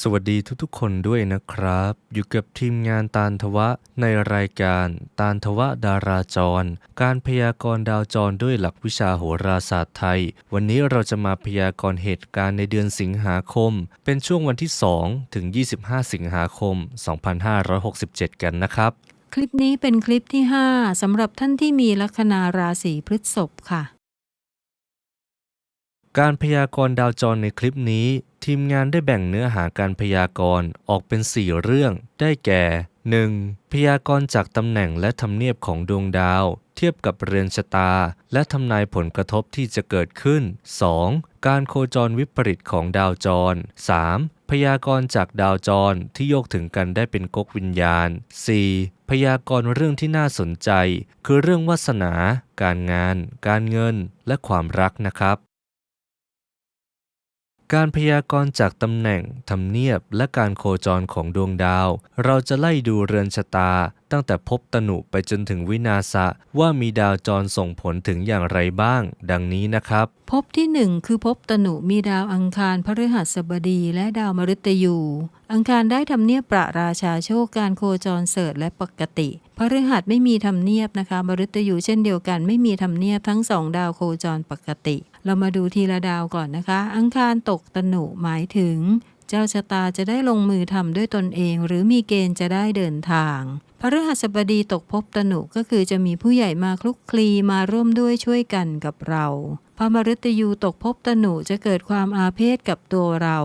สวัสดีทุกๆ คนด้วยนะครับ อยู่กับทีมงานตาลทวะในรายการตาลทวะดาราจร การพยากรณ์ดาวจรด้วยหลักวิชาโหราศาสตร์ไทย วันนี้เราจะมาพยากรณ์เหตุการณ์ในเดือนสิงหาคม เป็นช่วงวันที่ 2 ถึง 25 สิงหาคม 2567 กันนะครับ คลิปนี้เป็นคลิปที่ 5สำหรับท่านที่มีลัคนาราศีพฤษภค่ะ การพยากรณ์ดาวจรในคลิปนี้ ทีมงานได้แบ่งเนื้อหาการพยากรณ์ออกเป็น 4 เรื่อง ได้แก่ 1. พยากรณ์จากตำแหน่งและทำเนียบของดวงดาว เทียบกับเรือนชะตา และทำนายผลกระทบที่จะเกิดขึ้น 2. การโคจรวิปริตของดาวจร 3. พยากรณ์จากดาวจรที่โยกถึงกันได้เป็นก๊กวิญญาณ 4. พยากรณ์เรื่องที่น่าสนใจ คือเรื่องวาสนา การงาน การเงิน และความรักนะครับ การพยากรณ์จากตำแหน่งทำเนียบและการโคจรของดวงดาว เราจะไล่ดูเรือนชะตา ตั้งแต่พบตนุไปจนถึงวินาศะว่ามีดาวจรส่งผลถึงอย่างไรบ้าง ดังนี้นะครับภพที่หนึ่งคือภพตนุมีดาวอังคารพฤหัสบดีและดาวมฤตยูอังคารได้ทำเนียบประราชาโชคการโคจรเสริฐและปกติพฤหัสไม่มีทำเนียบนะคะมฤตยูเช่นเดียวกันไม่มีทำเนียบทั้งสองดาวโคจรปกติ เรามาดูทีละดาวก่อนนะคะ อังคารตกตนุหมายถึง เจ้าชะตาจะได้ลงมือทำด้วยตนเอง หรือมีเกณฑ์จะได้เดินทางพฤหัสบดีตกภพตนุก็คือจะมีผู้ใหญ่มาคลุกคลีมาร่วมด้วยช่วยกันกับเราพระมฤตยูตกภพตนุจะเกิดความอาเพศกับตัวเรา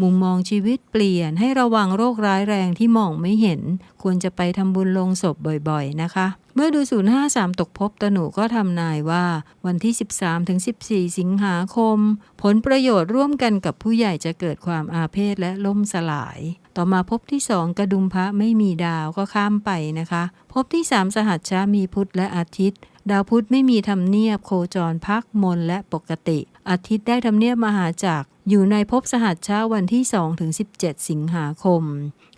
มุมมองชีวิตเปลี่ยนให้ระวังโรคร้ายแรงที่มองไม่เห็น ควรจะไปทำบุญลงศพบ่อยๆนะคะ เมื่อดู053ตกภพตนุก็ทำนายว่าวันที่ 13ถึง14 สิงหาคม ผลประโยชน์ร่วมกันกับผู้ใหญ่จะเกิดความอาเพศและล่มสลาย ต่อมาภพที่2กระดุมพระไม่มีดาวก็ข้ามไปนะคะภพที่3สหัชชามีพุธและอาทิตย์ ดาวพุธไม่มีทำเนียบโคจรพักมนและปกติ อาทิตย์ได้ทำเนียบมหาจักร อยู่ในภพสหัชชาวันที่2ถึง17 สิงหาคม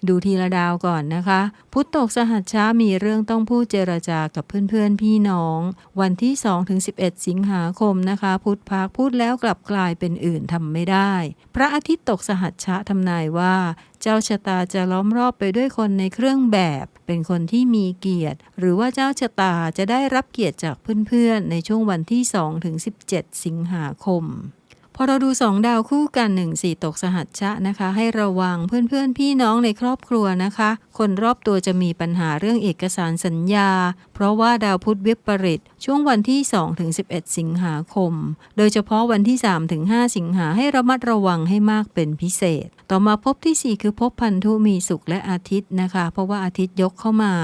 ดูทีละดาวก่อนนะคะ พุธตกสหัชชามีเรื่องต้องพูดเจรจากับเพื่อนๆพี่น้อง วันที่2ถึง11 สิงหาคมนะคะ พุธพักพูดแล้วกลับกลายเป็นอื่นทำไม่ได้ พระอาทิตย์ตกสหัชชาทำนายว่า เจ้าชะตาจะล้อมรอบไปด้วยคนในเครื่องแบบ เป็นคนที่มีเกียรติ หรือว่าเจ้าชะตาจะได้รับเกียรติจากเพื่อนๆในช่วงวันที่2ถึง17 สิงหาคม พอเราดูสองดาวคู่กันหนึ่งสี่ตกสหัชชะนะคะ ให้ระวังเพื่อนๆพี่น้องในครอบครัวนะคะ คนรอบตัวจะมีปัญหาเรื่องเอกสารสัญญา เพราะว่าดาวพุธวิปริตช่วงวันที่2ถึง11 สิงหาคม โดยเฉพาะวันที่3ถึง5สิงหาให้ระมัดระวังให้มากเป็นพิเศษ ต่อมาพบที่ 4 คือพบพันธุมีสุขและอาทิตย์นะคะ เพราะว่าอาทิตย์ยกเข้ามา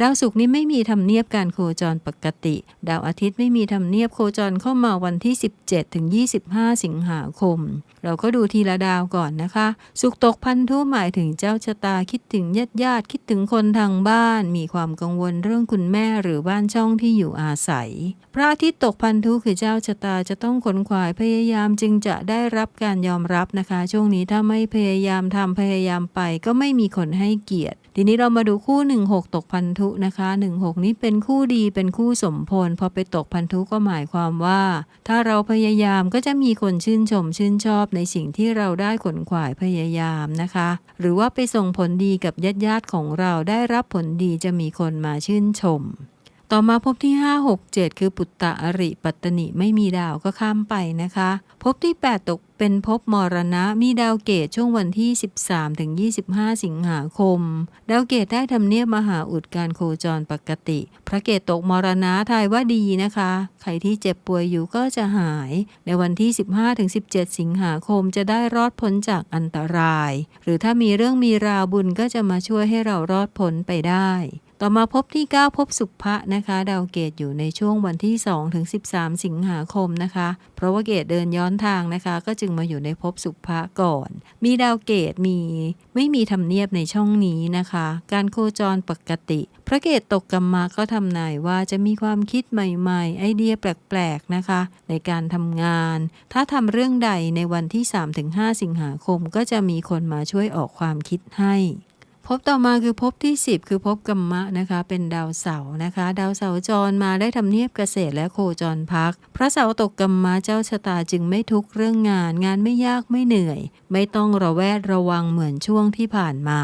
ดาวศุกร์นี้ไม่มีทำเนียบการโคจรปกติ ดาวอาทิตย์ไม่มีทำเนียบโคจรเข้ามาวันที่ 17ถึง25 สิงหาคมเราก็ดูทีละดาวก่อนนะคะ สุขตกพันธุหมายถึงเจ้าชะตาคิดถึงญาติญาติคิดถึงคนทางบ้าน มีความกังวลเรื่องคุณแม่หรือบ้านช่องที่อยู่อาศัย พระอาทิตย์ตกพันธุคือเจ้าชะตาจะต้องขนขวายพยายามจึงจะได้รับการยอมรับนะคะ ช่วงนี้ถ้าไม่พยายามทำพยายามไปก็ไม่มีคนให้เกียรติ ทีนี้เรามาดูคู่ 16 ตกพันธุนะคะ 16 นี้เป็นคู่ดีเป็นคู่สมพลพอไปตกพันธุก็หมายความว่า ถ้าเราพยายามก็จะมีคนชื่นชมชื่นชอบในสิ่งที่เราได้ขนขวายพยายามนะคะ หรือว่าไปส่งผลดีกับญาติญาติๆของเราได้รับผลดีจะมีคนมาชื่นชม ต่อมาภพที่ 5 6 7 คือปุตตะอริปัตตนิไม่มีดาวก็ข้ามไปนะคะภพที่ 8 ตกเป็นภพมรณะมีดาวเกตช่วงวันที่ 13ถึง25 สิงหาคม ดาวเกตได้ทำเนียบมหาอุดการโคจรปกติ พระเกตตกมรณะทายว่าดีนะคะ ใครที่เจ็บป่วยอยู่ก็จะหาย ในวันที่ 15ถึง17 สิงหาคมจะได้รอดพ้นจากอันตราย หรือถ้ามีเรื่องมีราวบุญก็จะมาช่วยให้เรารอดพ้นไปได้ ต่อมาภพที่9ภพสุภะนะคะ ดาวเกตอยู่ในช่วงวันที่2ถึง13 สิงหาคมนะคะ เพราะว่าเกตเดินย้อนทางนะคะ ก็จึงมาอยู่ในภพสุภะก่อน มีดาวเกตมีไม่มีทำเนียบในช่องนี้นะคะ การโคจรปกติ พระเกตตกกรรมะก็ทำนายว่าจะมีความคิดใหม่ๆ ไอเดียแปลกๆนะคะ ในการทำงาน ถ้าทำเรื่องใดในวันที่3-5 สิงหาคม ก็จะมีคนมาช่วยออกความคิดให้ ภพต่อมาคือภพที่ 10 คือภพกรรมะนะคะ เป็นดาวเสาร์นะคะ ดาวเสาร์จรมาได้ทำเนียบเกษตรและโคจรพัก พระเสาร์ตกกรรมะเจ้าชะตาจึงไม่ทุกข์เรื่องงาน งานไม่ยากไม่เหนื่อย ไม่ต้องระแวดระวังเหมือนช่วงที่ผ่านมา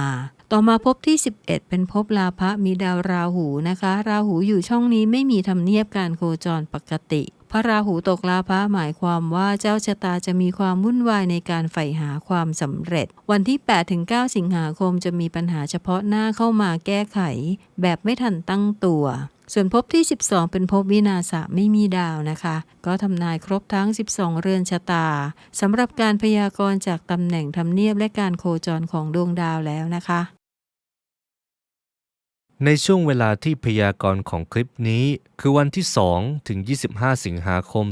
ต่อมาภพที่ 11 เป็นภพลาภะมีดาวราหูนะคะ ราหูอยู่ช่องนี้ไม่มีทำเนียบการโคจรปกติ ระราหูตกลาภะหมายความว่าเจ้าชะตาจะมีความวุ่นวายในการใฝ่หาความสำเร็จ วันที่8-9สิงหาคมจะมีปัญหาเฉพาะหน้าเข้ามาแก้ไข แบบไม่ทันตั้งตัว ส่วนภพที่ 12 เป็นภพวินาศะไม่มีดาวนะคะ ก็ทำนายครบทั้ง 12 เรือนชะตาสำหรับการพยากรณ์จากตำแหน่งทำเนียบและการโคจรของดวงดาวแล้วนะคะในช่วงเวลาที่พยากรณ์ของคลิปนี้คือวันที่ 2 ถึง 25 สิงหาคม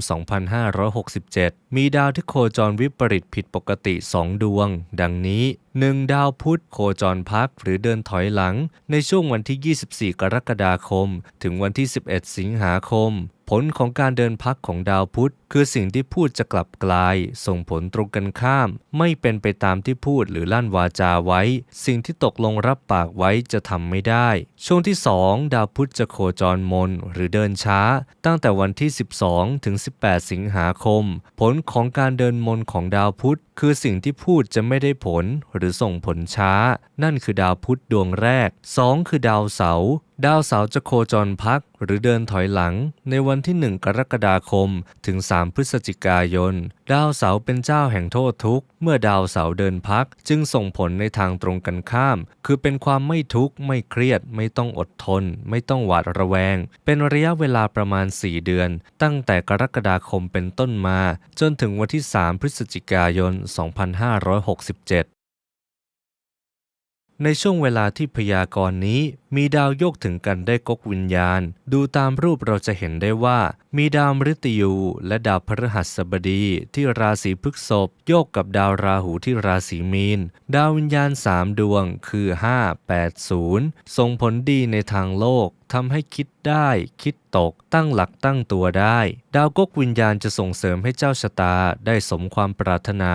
2567 มีดาวที่โคจรวิปริตผิดปกติ 2 ดวง ดังนี้ 1. ดาวพุธโคจรพักหรือเดินถอยหลัง ในช่วงวันที่ 24 กรกฎาคม ถึงวันที่ 11 สิงหาคม ผลของการเดินพักของดาวพุธ คือสิ่งที่พูดจะกลับกลาย ส่งผลตรงกันข้าม ไม่เป็นไปตามที่พูดหรือลั่นวาจาไว้ สิ่งที่ตกลงรับปากไว้จะทำไม่ได้ ช่วงที่ 2 ดาวพุธจะโคจรมนหรือเดินินช้า ตั้งแต่วันที่ 12 ถึง 18 สิงหาคม ผลของการเดินมนของดาวพุธ คือสิ่งที่พูดจะไม่ได้ผลหรือส่งผลช้า นั่นคือดาวพุธดวงแรก 2 คือดาวเสาร์ดาวเสาร์จะโคจรพัก หรือเดินถอยหลังในวันที่ 1 กรกฎาคม ถึง 3 พฤศจิกายน ดาวเสาร์เป็นเจ้าแห่งโทษทุกข์ เมื่อดาวเสาร์เดินพัก จึงส่งผลในทางตรงกันข้าม คือเป็นความไม่ทุกข์ ไม่เครียด ไม่ต้องอดทน ไม่ต้องหวาดระแวง เป็นระยะเวลาประมาณ 4 เดือน ตั้งแต่กรกฎาคมเป็นต้นมา จนถึงวันที่ 3 พฤศจิกายน 2567ในช่วงเวลาที่พยากรณ์นี้ มีดาวโยกถึงกันได้กกวิญญาณ ดูตามรูปเราจะเห็นได้ว่า มีดาวมฤตยูและดาวพฤหัสบดีที่ราศีพฤษภโยกกับดาวราหูที่ราศีมีน ดาววิญญาณสามดวงคือ 5 8 0 ส่งผลดีในทางโลกทำให้คิดได้ คิดตก ตั้งหลักตั้งตัวได้ ดาวกกวิญญาณจะส่งเสริมให้เจ้าชะตาได้สมความปรารถนา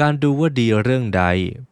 การดูว่าดีเรื่องใด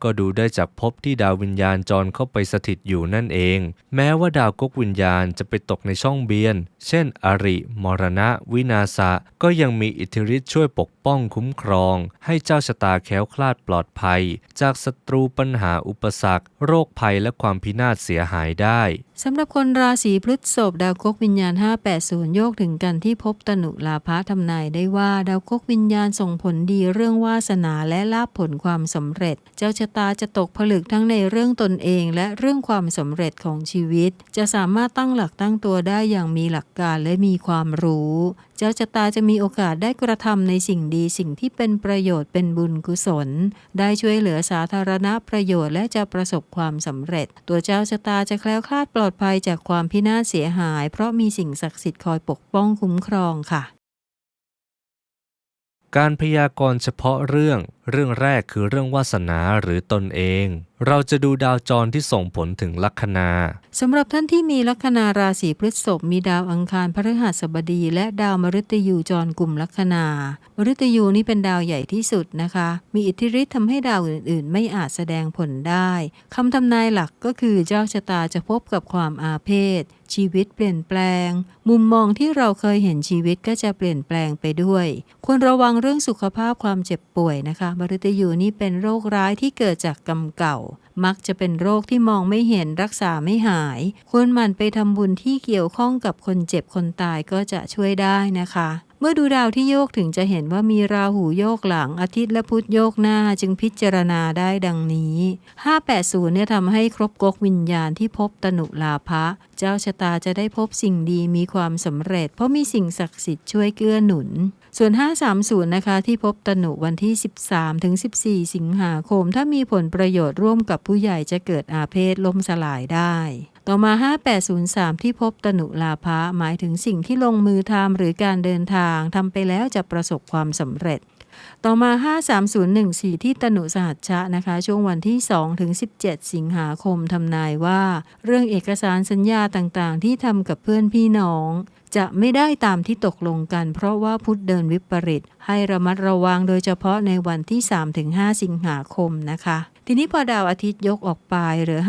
ก็ดูได้จากภพที่ดาววิญญาณจรเข้าไปสถิตอยู่นั่นเองแม้ว่าดาวกกวิญญาณจะไปตกในช่องเบียน เช่น อริ มรณะ วินาศะก็ยังมีอิทธิฤทธิ์ช่วยปกป้องคุ้มครอง ให้เจ้าชะตาแค้วคลาดปลอดภัย จากศัตรูปัญหาอุปสรรค โรคภัยและความพินาศเสียหายได้ สำหรับคนราศีพฤษภดาวกกวิญญาณ 580 โยกถึงกันที่พบตนุลาภะทำนายได้ว่าดาวกกวิญญาณส่งผลดีเรื่องวาสนาและลาภผลความสำเร็จ เจ้าชะตาจะตกผลึกทั้งในเรื่องตนเอง และเรื่องความสำเร็จของชีวิต จะสามารถตั้งหลักตั้งตัวได้อย่างมีหลักการและมีความรู้ เจ้าชะตาจะมีโอกาสได้กระทำในสิ่งดีสิ่งที่เป็นประโยชน์เป็นบุญกุศล ได้ช่วยเหลือสาธารณประโยชน์และจะประสบความสำเร็จ ตัวเจ้าชะตาจะแคล้วคลาดปลอดภัยจากความพินาศเสียหาย เพราะมีสิ่งศักดิ์สิทธิ์คอยปกป้องคุ้มครองค่ะ การพยากรณ์เฉพาะเรื่อง เรื่องแรกคือเรื่องวาสนาหรือตนเอง เราจะดูดาวจรที่ส่งผลถึงลัคนาสำหรับท่านที่มีลัคนาราศีพฤษภมีดาวอังคารพฤหัสบดี และดาวมฤตยูจรกลุ่มลัคนามฤตยูนี่เป็นดาวใหญ่ที่สุดนะคะ มีอิทธิฤทธิ์ทำให้ดาวอื่น ๆ ไม่อาจแสดงผลได้คำทำนายหลักก็คือเจ้าชะตาจะพบกับความอาเพศชีวิตเปลี่ยนแปลง มุมมองที่เราเคยเห็นชีวิตก็จะเปลี่ยนแปลงไปด้วย ควรระวังเรื่องสุขภาพความเจ็บป่วยนะคะมฤตยูนี่เป็นโรคร้ายที่เกิดจากกรรมเก่า มักจะเป็นโรคที่มองไม่เห็นรักษาไม่หาย ควรหมั่นไปทำบุญที่เกี่ยวข้องกับคนเจ็บคนตายก็จะช่วยได้นะคะเมื่อดูดาวที่โยกถึงจะเห็นว่ามีราหูโยกหลังอาทิตย์และพุธโยกหน้าจึงพิจารณาได้ดังนี้ 580 เนี่ยทำให้ครบกกวิญญาณที่พบตนุลาภะเจ้าชะตาจะได้พบสิ่งดีมีความสำเร็จ เพราะมีสิ่งศักดิ์สิทธิ์ช่วยเกื้อหนุน ส่วน 530 นะคะ ที่พบตนุวันที่ 13 ถึง 14 สิงหาคม ถ้ามีผลประโยชน์ร่วมกับผู้ใหญ่จะเกิดอาเพศล่มสลายได้ ต่อมา 5803 ที่พบตนุลาภะหมายถึงสิ่งที่ลงมือทำหรือการเดินทางทำไปแล้วจะประสบความสำเร็จ ต่อมา 53014 ที่ตนุสหัชชะนะคะ ช่วงวันที่ 2 ถึง 17 สิงหาคมทำนายว่า เรื่องเอกสารสัญญาต่างๆ ที่ทำกับเพื่อนพี่น้อง จะไม่ได้ตามที่ตกลงกัน เพราะว่าพุธเดินวิปริต ให้ระมัดระวังโดยเฉพาะในวันที่ 3-5 สิงหาคมนะคะทีนี้พอดาวอาทิตย์ยกออกไปหลือ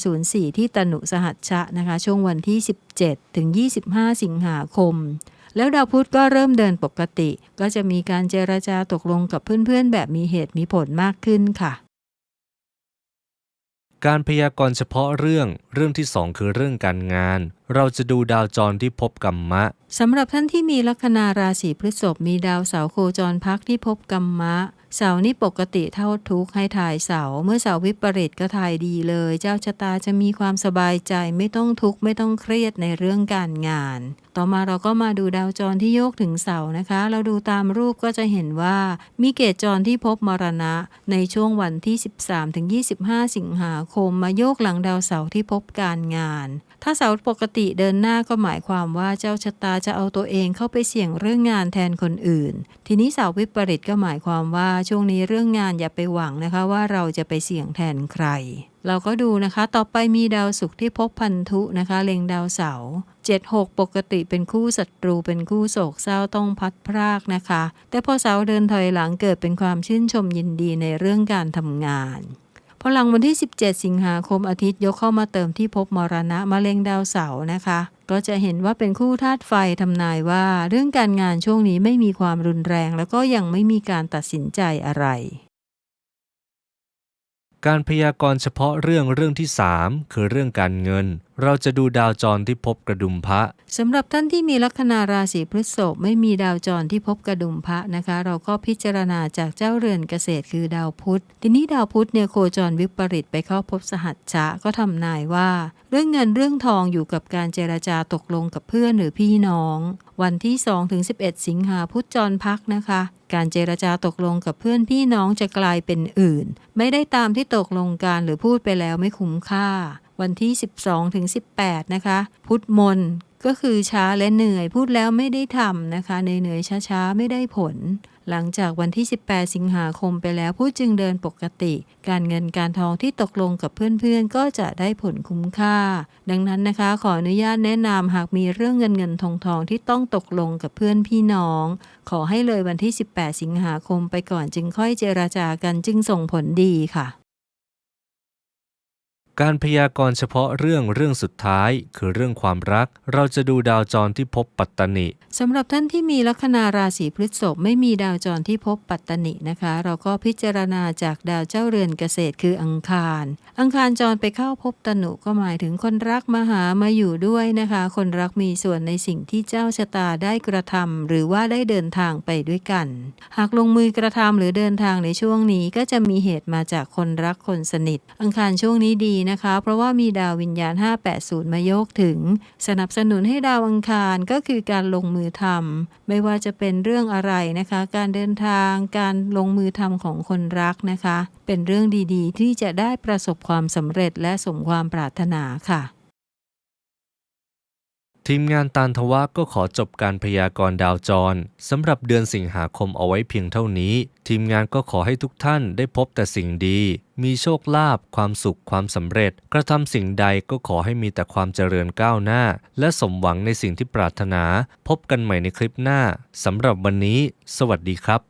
5304 ที่ตนุสหัชชะนะคะ ช่วงวันที่ 17 ถึง 25 สิงหาคม แล้วดาวพุธก็เริ่มเดินปกติ ก็จะมีการเจรจาตกลงกับเพื่อนๆ แบบมีเหตุมีผลมากขึ้นค่ะ การพยากรณ์เฉพาะเรื่องเรื่องที่สองคือเรื่องการงาน เราจะดูดาวจรที่พบกัมมะสำหรับท่านที่มีลัคนาราศีพฤษภมีดาวเสาโคจรพักที่พบกัมมะ เสานี่ปกติเท่าทุกข์ให้ถ่ายเสา เมื่อเสาวิปริตก็ถ่ายดีเลย เจ้าชะตาจะมีความสบายใจไม่ต้องทุกข์ไม่ต้องเครียดในเรื่องการงาน ต่อมาเราก็มาดูดาวจรที่โยกถึงเสานะคะ เราดูตามรูปก็จะเห็นว่า มีเกจจรที่พบมรณะ ในช่วงวันที่ 13-25 สิงหาคม มาโยกหลังดาวเสาที่พบการงาน ถ้าเสาปกติเดินหน้าก็หมายความว่าเจ้าชะตาจะเอาตัวเองเข้าไปเสี่ยงเรื่องงานแทนคนอื่น ทีนี้เสาวิปริตก็หมายความว่าช่วงนี้เรื่องงานอย่าไปหวังนะคะว่าเราจะไปเสี่ยงแทนใคร เราก็ดูนะคะ ต่อไปมีดาวศุกร์ที่พบพันธุนะคะ เล็งดาวเสาร์76 ปกติเป็นคู่ศัตรูเป็นคู่โศกเศร้าต้องพัดพรากนะคะ แต่พอเสาเดินถอยหลังเกิดเป็นความชื่นชมยินดีในเรื่องการทำงาน พอหลังวันที่ 17 สิงหาคมอาทิตย์ยกเข้ามาเติมที่พบมรณะมะเร็งดาวเสาร์นะคะ ก็จะเห็นว่าเป็นคู่ธาตุไฟทำนายว่า เรื่องการงานช่วงนี้ไม่มีความรุนแรง แล้วก็ยังไม่มีการตัดสินใจอะไร การพยากรณ์เฉพาะเรื่องเรื่องที่สามคือเรื่องการเงิน เราจะดูดาวจรที่พบกระดุมพระสำหรับท่านที่มีลัคนาราศีพฤษภไม่มีดาวจรที่พบกระดุมพระนะคะ เราก็พิจารณาจากเจ้าเรือนเกษตรคือดาวพุธทีนี้ดาวพุธเนี่ยโคจรวิปริตไปเข้าพบสหัชชะก็ทำนายว่า เรื่องเงินเรื่องทองอยู่กับการเจรจาตกลงกับเพื่อนหรือพี่น้อง วันที่2ถึง11 สิงหาพุธจรพักนะคะ การเจรจาตกลงกับเพื่อนพี่น้องจะกลายเป็นอื่น ไม่ได้ตามที่ตกลงกันหรือพูดไปแล้วไม่คุ้มค่า วันที่ 12ถึง18 นะคะ พุธมนก็คือช้าและเหนื่อยพูดแล้วไม่ได้ทำนะคะเหนื่อยๆช้าๆ ไม่ได้ผล หลังจากวันที่ 18 สิงหาคมไปแล้วผู้จึงเดินปกติ การเงินการทองที่ตกลงกับเพื่อนๆ ก็จะได้ผลคุ้มค่า ดังนั้นนะคะ ขออนุญาตแนะนำหากมีเรื่องเงินเงินทองทองที่ต้องตกลงกับเพื่อนพี่น้อง ขอให้เลยวันที่ 18 สิงหาคมไปก่อนจึงค่อยเจราจากันจึงส่งผลดีค่ะการพยากรณ์เฉพาะเรื่องเรื่องสุดท้าย คือเรื่องความรัก เราจะดูดาวจรที่พบปัตตนิ สำหรับท่านที่มีลัคนาราศีพฤษภไม่มีดาวจรที่พบปัตตนินะคะ เราก็พิจารณาจากดาวเจ้าเรือนเกษตรคืออังคาร อังคารจรไปเข้าพบตนุก็หมายถึงคนรักมาหามาอยู่ด้วยนะคะ คนรักมีส่วนในสิ่งที่เจ้าชะตาได้กระทำหรือว่าได้เดินทางไปด้วยกัน หากลงมือกระทำหรือเดินทางในช่วงนี้ก็จะมีเหตุมาจากคนรักคนสนิท อังคารช่วงนี้ดีนะคะ เพราะว่ามีดาววิญญาณ 580 มาโยกถึง สนับสนุนให้ดาวอังคารก็คือการลงมือทำไม่ว่าจะเป็นเรื่องอะไรนะคะ การเดินทางการลงมือทำของคนรักนะคะ เป็นเรื่องดีๆ ที่จะได้ประสบความสำเร็จและสมความปรารถนาค่ะ ทีมงานตานทวะก็ขอจบการพยากรณ์ดาวจรสำหรับเดือนสิงหาคมเอาไว้เพียงเท่านี้ ทีมงานก็ขอให้ทุกท่านได้พบแต่สิ่งดี มีโชคลาภความสุขความสำเร็จ กระทำสิ่งใดก็ขอให้มีแต่ความเจริญก้าวหน้า และสมหวังในสิ่งที่ปรารถนา พบกันใหม่ในคลิปหน้าสำหรับวันนี้ สวัสดีครับ